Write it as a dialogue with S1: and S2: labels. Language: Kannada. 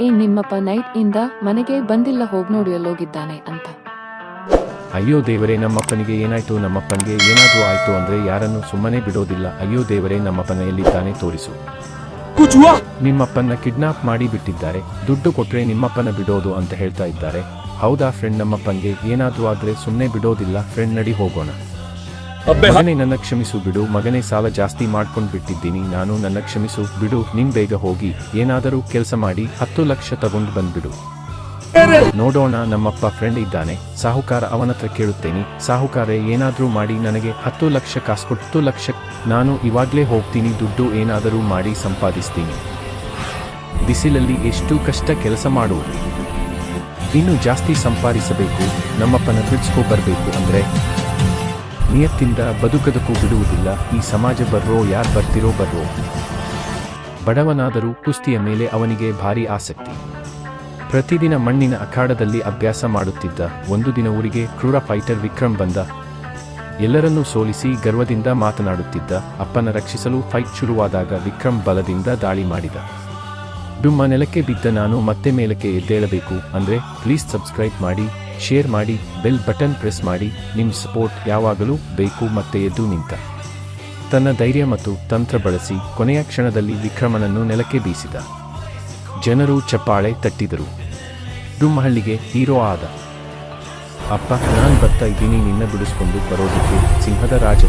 S1: ಏನ್ ನಿಮ್ಮಪ್ಪ ನೈಟ್ ಇಂದ ಮನೆಗೆ ಬಂದಿಲ್ಲ ಹೋಗಿ ನೋಡಿ ಎಲ್ಲೋಗಿದ್ದಾನೆ ಅಂತ.
S2: ಅಯ್ಯೋ ದೇವರೇ ನಮ್ಮಪ್ಪನಿಗೆ ಏನಾಯ್ತು? ನಮ್ಮಪ್ಪನಿಗೆ ಏನಾದರೂ ಆಯ್ತು ಅಂದ್ರೆ ಯಾರನ್ನು ಸುಮ್ಮನೆ ಬಿಡೋದಿಲ್ಲ. ಅಯ್ಯೋ ದೇವರೇ ನಮ್ಮಪ್ಪನ ಎಲ್ಲಿದ್ದಾನೆ ತೋರಿಸು. ನಿಮ್ಮಪ್ಪನ ಕಿಡ್ನಾಪ್ ಮಾಡಿ ಬಿಟ್ಟಿದ್ದಾರೆ. ದುಡ್ಡು ಕೊಟ್ರೆ ನಿಮ್ಮಪ್ಪನ ಬಿಡೋದು ಅಂತ ಹೇಳ್ತಾ ಇದ್ದಾರೆ. ಹೌದಾ ಫ್ರೆಂಡ್ ನಮ್ಮಪ್ಪನಿಗೆ ಏನಾದರೂ ಆದ್ರೆ ಸುಮ್ಮನೆ ಬಿಡೋದಿಲ್ಲ. ಫ್ರೆಂಡ್ ನಡಿ ಹೋಗೋಣ. ಮಗನೇ ನನ್ನ ಕ್ಷಮಿಸು ಬಿಡು, ಮಗನೇ ಸಾಲ ಜಾಸ್ತಿ ಮಾಡ್ಕೊಂಡ್ ಬಿಟ್ಟಿದ್ದೀನಿ, ನಾನು ನನ್ನ ಕ್ಷಮಿಸು ಬಿಡು, ನಿನ್ ಬೇಗ ಹೋಗಿ, ಏನಾದರೂ ಕೆಲಸ ಮಾಡಿ ಹತ್ತು ಲಕ್ಷ ತಗೊಂಡು ಬಂದ್ಬಿಡು. ನೋಡೋಣ, ನಮ್ಮಪ್ಪ ಫ್ರೆಂಡ್ ಇದ್ದಾನೆ, ಸಾಹುಕಾರ ಅವನತ್ರ ಕೇಳುತ್ತೇನೆ, ಸಾಹುಕಾರ ಏನಾದ್ರೂ ಮಾಡಿ ನನಗೆ ಹತ್ತು ಲಕ್ಷ ಕಾಸು ಕೊಟ್ಟು ಲಕ್ಷ. ನಾನು ಇವಾಗ್ಲೇ ಹೋಗ್ತೀನಿ, ದುಡ್ಡು ಏನಾದರೂ ಮಾಡಿ ಸಂಪಾದಿಸ್ತೀನಿ. ಬಿಸಿಲಲ್ಲಿ ಎಷ್ಟು ಕಷ್ಟ ಕೆಲಸ ಮಾಡುವುದು. ಇನ್ನು ಜಾಸ್ತಿ ಸಂಪಾದಿಸಬೇಕು, ನಮ್ಮಪ್ಪನ ಬಿಡಿಸ್ಕೊ ಬರಬೇಕು ಅಂದ್ರೆ ನಿಯತ್ತಿಂದ ಬದುಕದಕ್ಕೂ ಬಿಡುವುದಿಲ್ಲ. ಈ ಸಮಾಜ ಬರ್ರೋ, ಯಾರು ಬರ್ತಿರೋ ಬರ್ರೋ. ಬಡವನಾದರೂ ಕುಸ್ತಿಯ ಮೇಲೆ ಅವನಿಗೆ ಭಾರಿ ಆಸಕ್ತಿ. ಪ್ರತಿದಿನ ಮಣ್ಣಿನ ಅಖಾಡದಲ್ಲಿ ಅಭ್ಯಾಸ ಮಾಡುತ್ತಿದ್ದ ಒಂದು ದಿನ ಊರಿಗೆ ಕ್ರೂರ ಫೈಟರ್ ವಿಕ್ರಮ್ ಬಂದ. ಎಲ್ಲರನ್ನೂ ಸೋಲಿಸಿ ಗರ್ವದಿಂದ ಮಾತನಾಡುತ್ತಿದ್ದ. ಅಪ್ಪನ ರಕ್ಷಿಸಲು ಫೈಟ್ ಶುರುವಾದಾಗ ವಿಕ್ರಮ್ ಬಲದಿಂದ ದಾಳಿ ಮಾಡಿದ. ಡುಮ್ಮ ನೆಲಕ್ಕೆ ಬಿದ್ದ ನಾನು ಮತ್ತೆ ಮೇಲಕ್ಕೆ ಎದ್ದೇಳಬೇಕು ಅಂದ್ರೆ ಪ್ಲೀಸ್ ಸಬ್ಸ್ಕ್ರೈಬ್ ಮಾಡಿ ಶೇರ್ ಮಾಡಿ ಬೆಲ್ ಬಟನ್ ಪ್ರೆಸ್ ಮಾಡಿ ನಿಮ್ಮ ಸಪೋರ್ಟ್ ಯಾವಾಗಲೂ ಬೇಕು ಮತ್ತೆ ಎದ್ದು ನಿಂತ. ತನ್ನ ಧೈರ್ಯ ಮತ್ತು ತಂತ್ರ ಬಳಸಿ ಕೊನೆಯ ಕ್ಷಣದಲ್ಲಿ ವಿಕ್ರಮನನ್ನು ನೆಲಕ್ಕೆ ಬೀಸಿದ. ಜನರು ಚಪ್ಪಾಳೆ ತಟ್ಟಿದರು. ಡುಮ್ಮಹಳ್ಳಿಗೆ ಹೀರೋ ಆದ. ಅಪ್ಪ, ನಾನು ಬರ್ತಾ ಇದ್ದೀನಿ, ನಿನ್ನ ಬಿಡಿಸ್ಕೊಂಡು ಬರೋದಕ್ಕೆ ಸಿಂಹದ ರಾಜ